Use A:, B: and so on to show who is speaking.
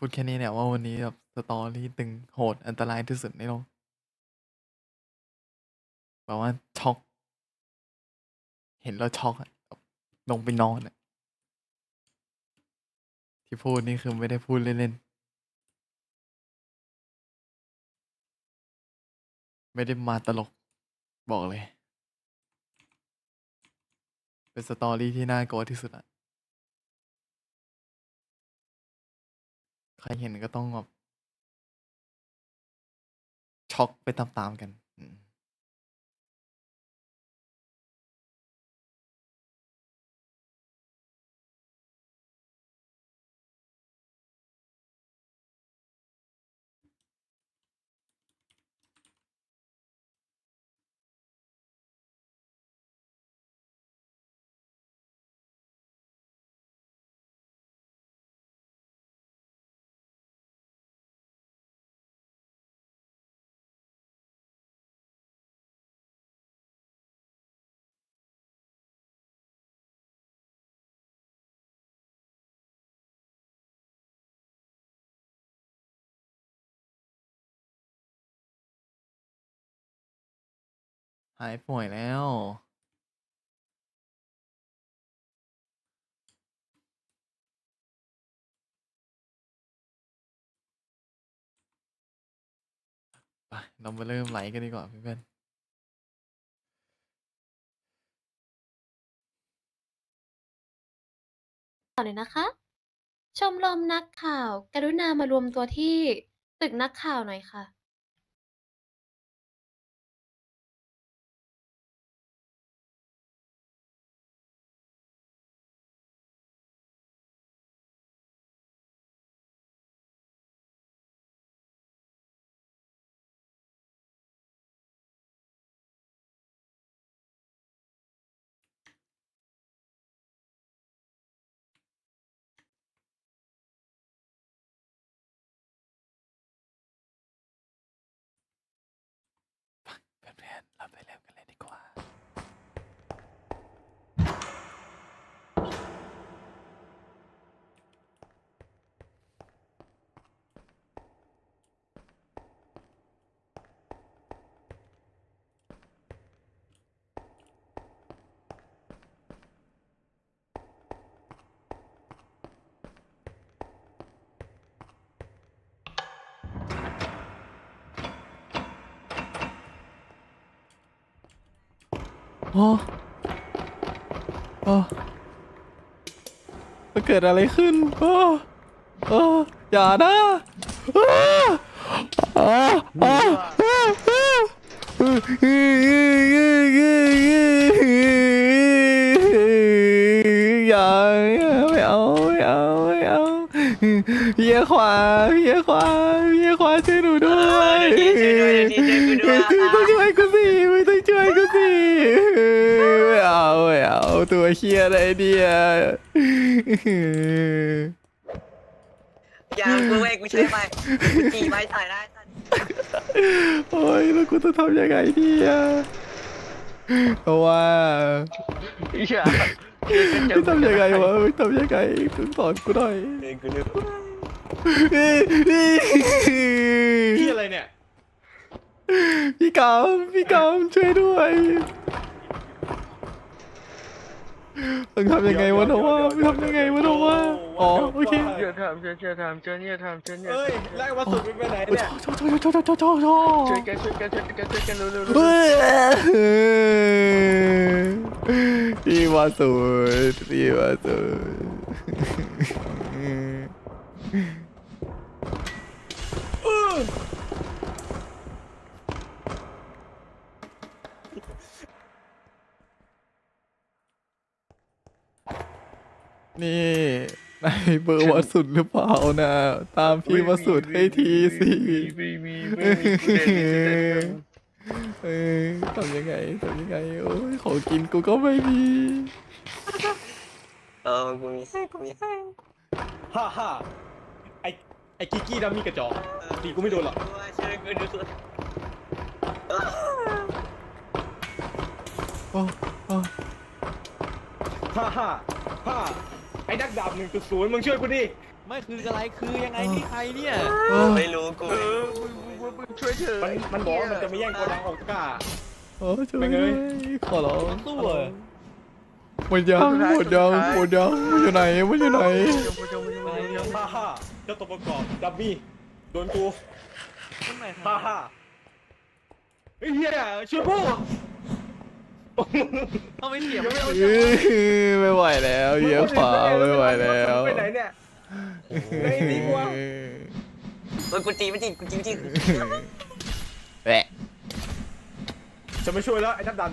A: พูดแค่นี้เนี่ยว่าวันนี้แบบสตอรี่ตึงโหดอันตรายที่สุดในโลกแบบว่าช็อก เห็นแล้วช็อกอะแบบลงไปนอนอะที่พูดนี่คือไม่ได้พูดเล่นๆ ไม่ได้มาตลกบอกเลย เป็นสตอรี่ที่น่ากลัวที่สุดอะ รเห็นก็ต้องแบบช็อกไปตามๆกัน อืม หายป่วยแล้ว ไป เรามาเริ่มไลฟ์กันดีกว่าเพื่อน
B: ต่อเลยนะคะ ชมรมนักข่าว กรุณามารวมตัวที่ตึกนักข่าวหน่อยค่ะ
A: โอ้โอ้มันเกิดอะไรขึ้นโอ้โอ้อย่านะอ้าอ้าอ้าอ้าอ้าอย่าไม่เอาไม่เอาไม่เอาเฮียขวาเฮียขวาเฮียขวาช่วยหนูด้วย
C: เดี๋ยวนี้ช่วยด้วยเดี๋ยวนี้ช่วยกูด้วย
A: ต้องช่วยกูสิไม่ต้องช่วยกูสิไม่เอาไม่เอา ตัวเฮียอะไรเนี่ย
C: อย่ากูเว้ยกูช่วยไปกูขี่ไปถ่ายได้ทัน
A: โอ้ยแล้วกูจะทำยังไงดีอะเพราะว่า
C: อย่า
A: ไม่ทำยังไงวะไม่ทำยังไงต้องสอนกูหน่อย
C: เดินกูเดิน
D: พี่อะไรเนี่ย
A: พี่กำพี่กำช่วยด้วย ต้องทำยังไงวะโนว่าทำยังไงวะโนว่าอ๋อโอเค
C: เดี๋ยวทำเดี๋ยวจะทำเจ้าเนี่ยทำเจ้าเนี่ย
D: เอ้ยไล่วัสดุไปไหนเนี่ย
A: โชว์โชว์โชว์โชว์โชว์โชว์โชว์
C: ช่วยกันช่วยกันช่วยกันช่วยกันเร็วเร็วเร็ว
A: เฮ้ยพี่มาสุดพี่มาสุด นี่นายเบอร์วัดสุดหรือเปล่านะตามพี่มาสุดให้ทีสิ
C: ไม่มีไม่มีกูเดินกูเดิน
A: เอ้ยทำยังไงทำยังไงโอ้ยของกินกูก็ไม่มี
C: เออกูมีให้กูมีให้
D: ฮ่าฮ่าไอไอกิกกี้ดัมมี่กระจอกตีกูไม่โดนหรอก
C: ช่วยกูด้วย
A: โอ้โอ้
D: ฮ่าฮ่าฮ่า ไอ้นักดาบหนึ่งจุดศูนย์มึงช่วยกูดิ
A: ไม่คืออะไรคือยังไงนี่ใครเนี่ย
C: กูไม่รู้กู
E: เอ
C: ไม่
E: อ
C: รู้
E: มึงมึงมึงช่วยเถอะ
D: มันมันบอกว่ามันจะไม่แย่งโกดังของกล้า
A: เออช่วย
D: ไม่เงย
A: ขอร้อง
D: มันสู้เหรอ
A: หมดยังหมดยังหมดยังมันอยู่ไหนมันอยู่ไหน
E: ชมชมชมชมชม
D: ฮ่าฮ่าเจ้าตัวประกอบดับบี้โดนกู
A: ตรงไหนค
D: ฮ่า
A: รับ
D: ฮ่าเฮ้ยเฮียช่วยพูด
A: เอาไม่เสียบ
E: ยังไม่เอา
A: เอ้ยไม่ไหวแล้วเหยียบขวาไม่ไหวแล้ว
E: ไปไหนเนี่ย
D: เฮ้ยดีกว่า
C: เฮ้ยกูจีไม่จีกูจีไม่จี
A: แหละ
D: จะไม่ช่วยแล้วไอ้ทัดดาน